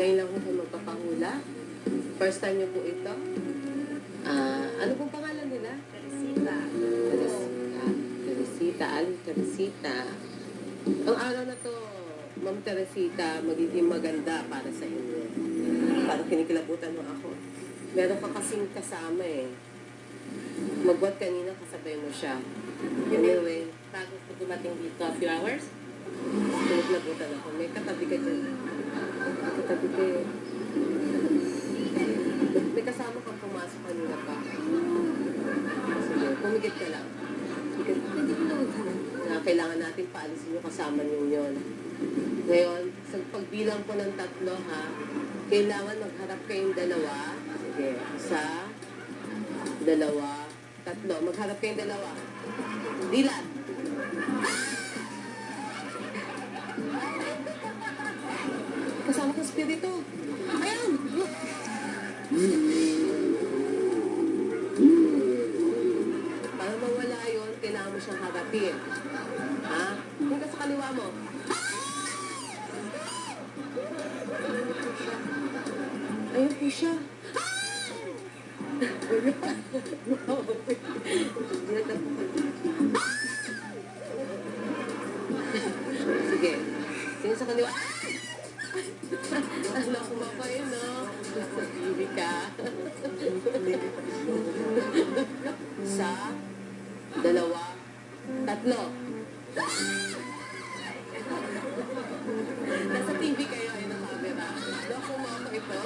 Ngayon lang ko kayo magpapahula. First time niyo po ito. Ah, ano pong pangalan nila? Teresita. Teresita. Teresita. Aling Teresita. Ang araw na to, Ma'am Teresita, magiging maganda para sa inyo. Parang kinikilabutan mo ako. Meron ka kasing kasama eh. Magbuhat kanina, kasabay mo siya. Anyway, Bago po dumating dito, a few hours. kinikilabutan ako. May katabi ka dyan. May kasama kang pumasok kanina pa. Sige, pumigit ka lang. Na kailangan natin paalisin yung kasama niyo yun. Ngayon, sa pagbilang ko ng tatlo ha, kailangan magharap kayong dalawa. Sige, isa, dalawa, tatlo. Magharap kayong dalawa. Dilat. Spirito. Ayan! Para mawala yun, kailangan mo siyang harapin. Ha? Kung ka sa kaliwa mo. Ayun po siya. Sige. Tingin sa kaliwa. Ano, kumapay, no? Bibi ka. Isa, dalawa, tatlo. Nasa TV kayo ay na camera. No, kumapa ito.